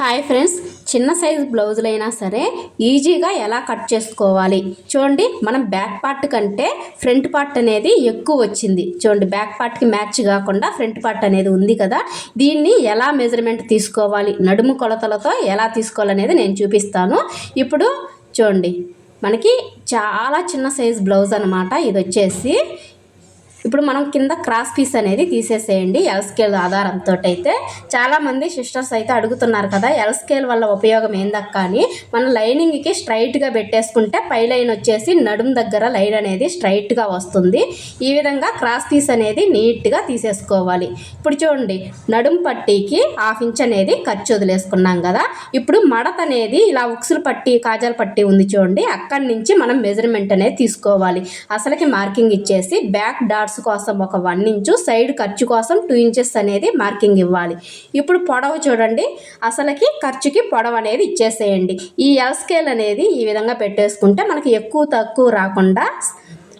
Hi friends చిన్న size బ్లౌజులైనా సరే ఈజీగా ఎలా కట్ చేసుకోవాలి? చూడండి మనం బ్యాక్ పార్ట్ కంటే ఫ్రంట్ పార్ట్ అనేది ఎక్కువ వచ్చింది. చూడండి బ్యాక్ పార్ట్కి మ్యాచ్ కాకుండా ఫ్రంట్ పార్ట్ అనేది ఉంది కదా? దీన్ని ఎలా మెజర్మెంట్ తీసుకోవాలి? నడుము కొలతలతో ఎలా తీసుకోవాలనేది నేను చూపిస్తాను. ఇప్పుడు చూడండి మనకి చాలా చిన్న సైజు బ్లౌజ్ అనమాట ఇది వచ్చేసి ఇప్పుడు మనం కింద క్రాస్ పీస్ అనేది తీసేసేయండి ఎల్ స్కేల్ ఆధారంతో అయితే చాలామంది సిస్టర్స్ అయితే అడుగుతున్నారు కదా ఎల్ స్కేల్ వల్ల ఉపయోగం ఏందక్క అని. మన లైనింగ్కి స్ట్రైట్గా పెట్టేసుకుంటే పై లైన్ వచ్చేసి నడుము దగ్గర లైన్ అనేది స్ట్రైట్గా వస్తుంది. ఈ విధంగా క్రాస్ పీస్ అనేది నీట్గా తీసేసుకోవాలి. ఇప్పుడు చూడండి నడుం పట్టీకి హాఫ్ ఇంచ్ అనేది ఖర్చు వదిలేసుకున్నాం కదా. ఇప్పుడు మడత అనేది ఇలా ఉక్సులు పట్టి కాజాల పట్టి ఉంది చూడండి. అక్కడి నుంచి మనం మెజర్మెంట్ అనేది తీసుకోవాలి. అసలుకి మార్కింగ్ ఇచ్చేసి బ్యాక్ డాట్ డాట్స్ కోసం ఒక వన్ ఇంచు సైడ్ ఖర్చు కోసం టూ ఇంచెస్ అనేది మార్కింగ్ ఇవ్వాలి. ఇప్పుడు పొడవు చూడండి. అసలుకి ఖర్చుకి పొడవు అనేది ఇచ్చేసేయండి. ఈ ఎల్ స్కేల్ అనేది ఈ విధంగా పెట్టేసుకుంటే మనకి ఎక్కువ తక్కువ రాకుండా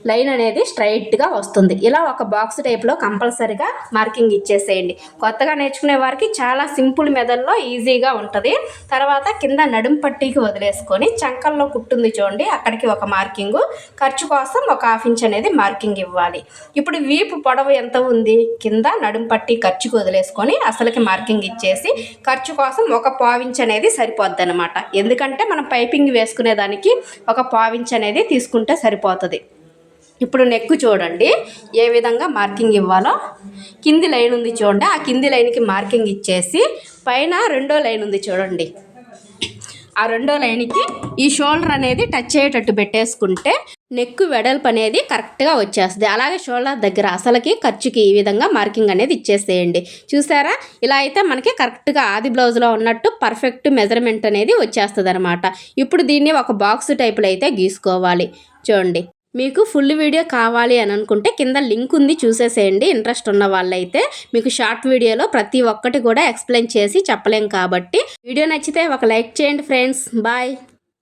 లైన్ అనేది స్ట్రైట్గా వస్తుంది. ఇలా ఒక బాక్స్ టైప్లో కంపల్సరీగా మార్కింగ్ ఇచ్చేసేయండి. కొత్తగా నేర్చుకునే వారికి చాలా సింపుల్ మెథడ్లో ఈజీగా ఉంటుంది. తర్వాత కింద నడుం పట్టీకి వదిలేసుకొని చంకల్లో కుట్టుంది చూడండి. అక్కడికి ఒక మార్కింగ్. ఖర్చు కోసం ఒక హాఫ్ ఇంచ్ అనేది మార్కింగ్ ఇవ్వాలి. ఇప్పుడు వీపు పొడవు ఎంత ఉంది? కింద నడుం పట్టి ఖర్చుకు వదిలేసుకొని అసలుకి మార్కింగ్ ఇచ్చేసి ఖర్చు కోసం ఒక పావించ్ అనేది సరిపోద్ది అనమాట ఎందుకంటే మనం పైపింగ్ వేసుకునే దానికి ఒక పావించ్ అనేది తీసుకుంటే సరిపోతుంది. ఇప్పుడు నెక్ చూడండి ఏ విధంగా మార్కింగ్ ఇవ్వాలో. కింది లైన్ ఉంది చూడండి ఆ కింది లైన్కి మార్కింగ్ ఇచ్చేసి పైన రెండో లైన్ ఉంది చూడండి. ఆ రెండో లైన్కి ఈ షోల్డర్ అనేది టచ్ అయ్యేటట్టు పెట్టేసుకుంటే నెక్ వెడల్పు అనేది కరెక్ట్గా వచ్చేస్తుంది. అలాగే షోల్డర్ దగ్గర అసలుకి ఖర్చుకి ఈ విధంగా మార్కింగ్ అనేది ఇచ్చేసేయండి. చూసారా? ఇలా అయితే మనకి కరెక్ట్గా ఆది బ్లౌజ్లో ఉన్నట్టు పర్ఫెక్ట్ మెజర్మెంట్ అనేది వచ్చేస్తుంది అనమాట ఇప్పుడు దీన్ని ఒక బాక్స్ టైపులో అయితే గీసుకోవాలి. చూడండి. మీకు ఫుల్ వీడియో కావాలి అని అనుకుంటే కింద లింక్ ఉంది చూసేసేయండి. ఇంట్రెస్ట్ ఉన్న వాళ్ళైతే మీకు షార్ట్ వీడియోలో ప్రతి ఒక్కటి కూడా ఎక్స్ప్లెయిన్ చేసి చెప్పలేం కాబట్టి వీడియో నచ్చితే ఒక లైక్ చేయండి ఫ్రెండ్స్. బాయ్.